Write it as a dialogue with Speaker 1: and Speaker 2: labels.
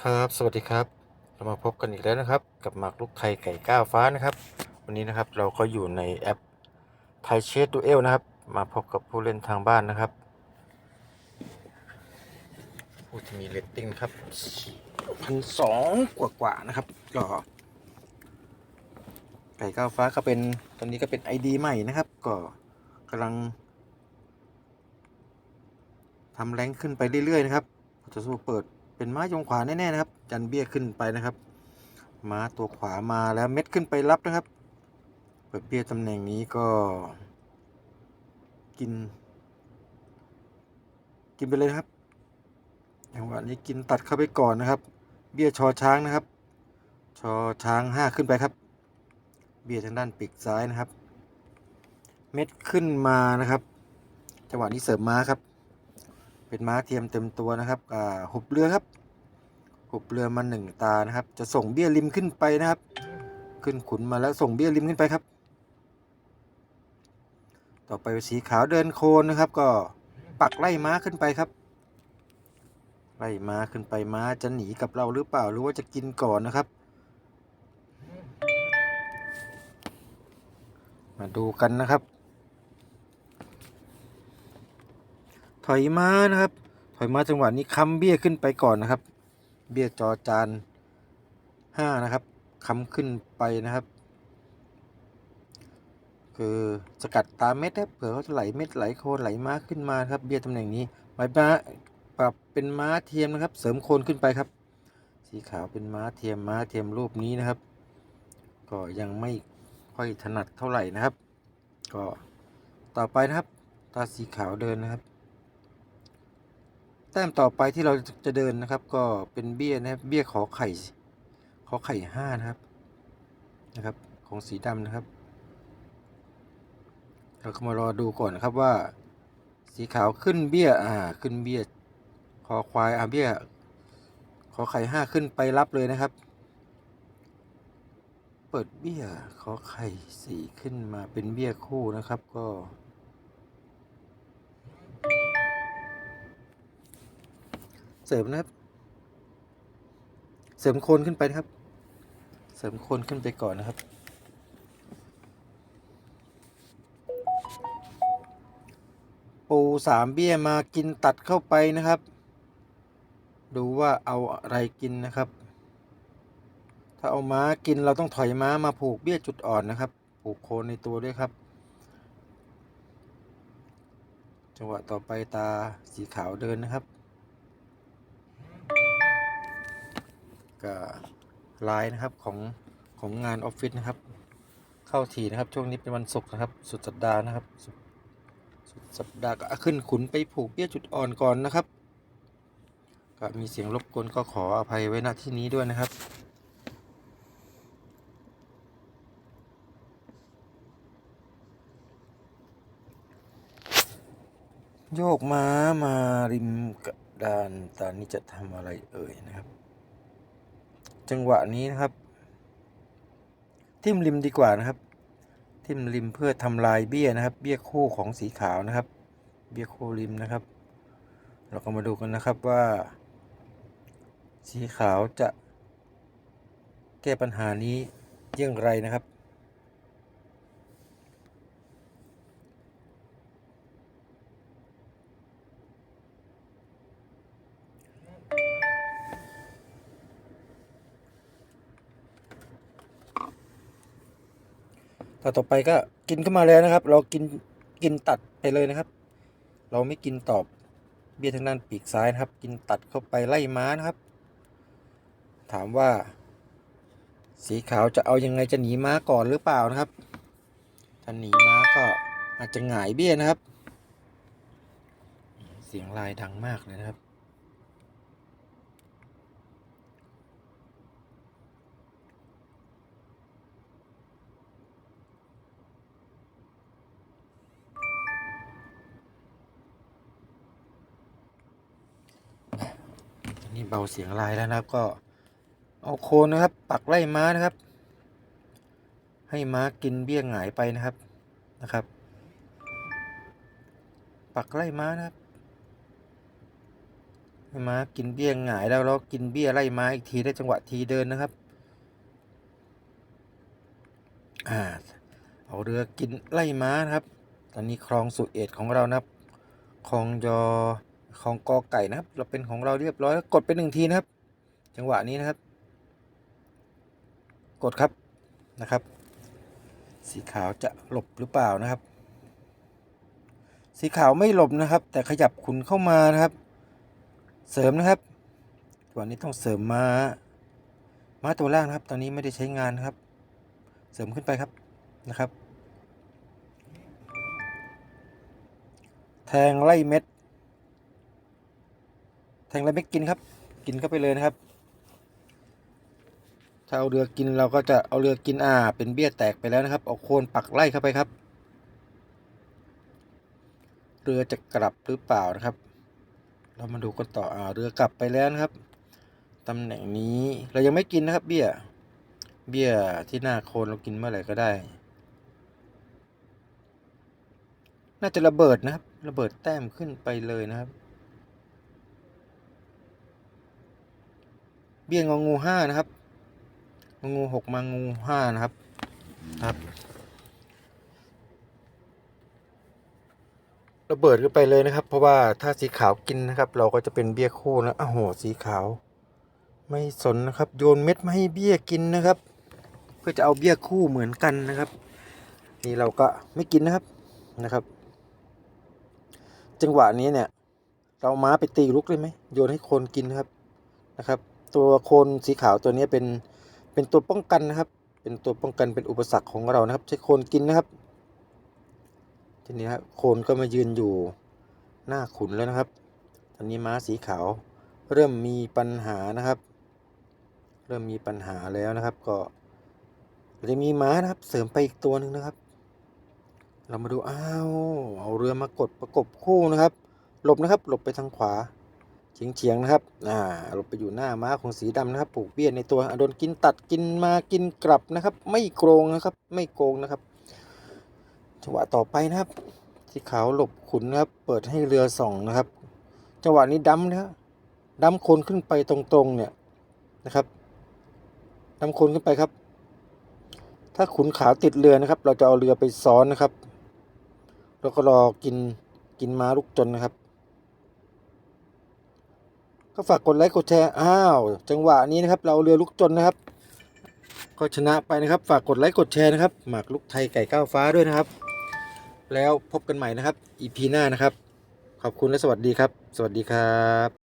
Speaker 1: ครับสวัสดีครับ เรามาพบกันอีกแล้วนะครับ กับหมากรุกไทยไก่ก้าวฟ้านะครับ วันนี้นะครับเราก็อยู่ในแอปไทยเชสดูเอลนะครับ มาพบกับผู้เล่นทางบ้านนะครับ ผู้ที่มีเรตติ้งครับพันสองกว่ากว่าๆนะครับ ก็ไก่ก้าวฟ้าก็เป็นตอนนี้ก็เป็นไอดีใหม่นะครับ ก็กำลังทำแรงขึ้นไปเรื่อยๆนะครับจะสู้เปิด เป็นม้ายงขวาแน่ๆนะครับ จันเบี้ยขึ้นไปนะครับ ม้าตัวขวามาแล้วเม็ดขึ้นไปรับนะครับ เปิดเบี้ยตำแหน่งนี้ก็ กิน กินไปเลยนะครับจังหวะนี้กินตัดเข้าไปก่อนนะครับ เบี้ยชอช้างนะครับ ชอช้างห้าขึ้นไปครับ เบี้ยทางด้านปีกซ้ายนะครับ เม็ดขึ้นมานะครับ จังหวะนี้เสริมม้าครับ เป็นม้าเทียมเต็มตัวนะครับอ่าหุบเรือครับ หุบเรือมาหนึ่งตานะครับ จะส่งเบี้ยริมขึ้นไปนะครับ ขึ้นขุนมาแล้วส่งเบี้ยริมขึ้นไปครับ ต่อไปสีขาวเดินโคนนะครับ ก็ปักไล่ม้าขึ้นไปครับ ไล่ม้าขึ้นไปม้าจะหนีกับเราหรือเปล่าหรือว่าจะกินก่อนนะครับมาดูกันนะครับ ถอยมานะครับ ถอยมาจังหวะนี้ค้ำเบี้ยขึ้นไปก่อนนะครับ เบี้ยจอจานห้านะครับค้ำขึ้นไปนะครับ คือสกัดตามเม็ดครับเผื่อเขาจะไหลเม็ดไหลโคนไหลม้าขึ้นมาครับ เบี้ยตำแหน่งนี้ไม้ม้าปรับเป็นม้าเทียมนะครับ เสริมโคนขึ้นไปครับ สีขาวเป็นม้าเทียมม้าเทียมรูปนี้นะครับ ก็ยังไม่ค่อยถนัดเท่าไหร่นะครับ ก็ต่อไปนะครับ ตาสีขาวเดินนะครับ แต้มต่อไปที่เราจะเดินนะครับ ก็เป็นเบี้ยนะครับเบี้ยขอไข่ขอไข่ห้านะครับนะครับ ของสีดำนะครับ เราก็มารอดูก่อนนะครับว่า สีขาวขึ้นเบี้ยอ่าขึ้นเบี้ยคอควายอ่าเบี้ยขอไข่ห้าขึ้นไปรับเลยนะครับ เปิดเบี้ยขอไข่สี่ขึ้นมาเป็นเบี้ยคู่นะครับก็ เสริมนะครับ เสริมโคนขึ้นไปนะครับ เสริมโคนขึ้นไปก่อนนะครับ ปูสามเบี้ยมากินตัดเข้าไปนะครับ ดูว่าเอาอะไรกินนะครับ ถ้าเอาม้ากินเราต้องถอยม้ามาผูกเบี้ยจุดอ่อนนะครับ ผูกโคนในตัวด้วยครับจังหวะต่อไปตาสีขาวเดินนะครับ ก็ไลน์นะครับของของงานออฟฟิศนะครับ เข้าทีนะครับช่วงนี้เป็นวันศุกร์นะครับ สุดสัปดาห์นะครับ สุดสุดสัปดาห์ก็ขึ้นขุนไปผูกเบี้ยจุดอ่อนก่อนนะครับ ก็มีเสียงรบกวนก็ขออภัยไว้ณที่นี้ด้วยนะครับโยกม้ามาริมกระดานตอนนี้จะทำอะไรเอ่ยนะครับ จังหวะนี้นะครับ ทิ่มริมดีกว่านะครับ ทิ่มริมเพื่อทำลายเบี้ยนะครับ เบี้ยคู่ของสีขาวนะครับ เบี้ยคู่ริมนะครับ เราก็มาดูกันนะครับว่า สีขาวจะแก้ปัญหานี้อยังไรนะครับ ต่อต่อไปก็กินเข้ามาแล้วนะครับ เรากินกินตัดไปเลยนะครับ เราไม่กินตอบเบี้ยทางด้านปีกซ้ายนะครับ กินตัดเข้าไปไล่ม้านะครับ ถามว่า สีขาวจะเอายังไงจะหนีม้าก่อนหรือเปล่านะครับถ้าหนีม้าก็อาจจะหงายเบี้ยนะครับ เสียงลายดังมากเลยนะครับ นนี้เบาเสียงลายแล้วนะครับ ก็เอาโคนนะครับ ปักไล่ม้านะครับ ให้ม้ากินเบี้ยหงายไปนะครับนะครับ ปักไล่ม้านะครับให้ม้ากินเบี้ยหงายแล้วเรากินเบี้ยไล่ม้าอีกทีได้จังหวะทีเดินนะครับอ่าเอาเรือกินไล่ม้านะครับ ตอนนี้คลองสุเอตของเรานะครับคลองยอ คลองกอไก่นะครับ เราเป็นของเราเรียบร้อยกดไปหนึ่งทีนะครับ จังหวะนี้นะครับ กดครับนะครับ สีขาวจะหลบหรือเปล่านะครับ สีขาวไม่หลบนะครับ แต่ขยับขุนเข้ามานะครับ เสริมนะครับวันนี้ต้องเสริมมาม้าตัวล่างนะครับ ตอนนี้ไม่ได้ใช้งานนะครับ เสริมขึ้นไปครับนะครับ แทงไล่เม็ด แทงไล่เม็ดกินครับ กินเข้าไปเลยนะครับ ถ้าเอาเรือกินเราก็จะเอาเรือกินอ่า เป็นเบี้ยแตกไปแล้วนะครับ เอาโคนปักไล่เข้าไปครับ เรือจะกลับหรือเปล่านะครับ เรามาดูกันต่ออ่าเรือกลับไปแล้วนะครับตำแหน่งนี้เรายังไม่กินนะครับ เบี้ย เบี้ยที่หน้าโคนเรากินเมื่อไหร่ก็ได้ น่าจะระเบิดนะครับ ระเบิดแต้มขึ้นไปเลยนะครับ บี้ยงองูห้านะครับงงูหกมางูห้านะครับครับ ระเบิดขึ้นไปเลยนะครับ เพราะว่าถ้าสีขาวกินนะครับ เราก็จะเป็นเบี้ยคู่นะอ้โหสีขาว ไม่สนนะครับ โยนเม็ดมาให้เบี้ยกินนะครับ เพื่อจะเอาเบี้ยคู่เหมือนกันนะครับ นี่เราก็ไม่กินนะครับนะครับ จังหวะนี้เนี่ย เราม้าไปตีลุกเลยไหมโยนให้คนกินนะครับนะครับ ตัวโคนสีขาวตัวนี้เป็นเป็นตัวป้องกันนะครับ เป็นตัวป้องกันเป็นอุปสรรคของเรานะครับ ใช้โคนกินนะครับ ทีนี้ครับโคนก็มายืนอยู่หน้าขุนแล้วนะครับตอนนี้ม้าสีขาวเริ่มมีปัญหานะครับ เริ่มมีปัญหาแล้วนะครับ ก็จะมีม้านะครับ เสริมไปอีกตัวหนึ่งนะครับ เรามาดูอ้าวเอาเรือมากดประกบคู่นะครับ หลบนะครับ หลบไปทางขวา เฉียงเฉียงๆนะครับ อ่าหลบไปอยู่หน้าม้าของสีดำนะครับปลูกเบี้ยในตัวโดนกินตัดกินมากินกลับนะครับ ไม่โกงนะครับ ไม่โกงนะครับ จังหวะต่อไปนะครับ สีขาวหลบขุนนะครับ เปิดให้เรือส่องนะครับ จังหวะนี้ดั้มนะดั้มโคนขึ้นไปตรงๆเนี่ยนะครับดั้มโคนขึ้นไปครับ ถ้าขุนขาวติดเรือนะครับ เราจะเอาเรือไปซ้อนนะครับ แล้วก็รอกินกินม้าลูกจนนะครับ ก็ฝากกดไลค์กดแชร์อ้าวจังหวะนี้นะครับ เราเรือลุกจนนะครับ ก็ชนะไปนะครับ ฝากกดไลค์กดแชร์นะครับ หมากลุกไทยไก่ก้าวฟ้าด้วยนะครับ แล้วพบกันใหม่นะครับอีพีหน้านะครับ ขอบคุณและสวัสดีครับ สวัสดีครับ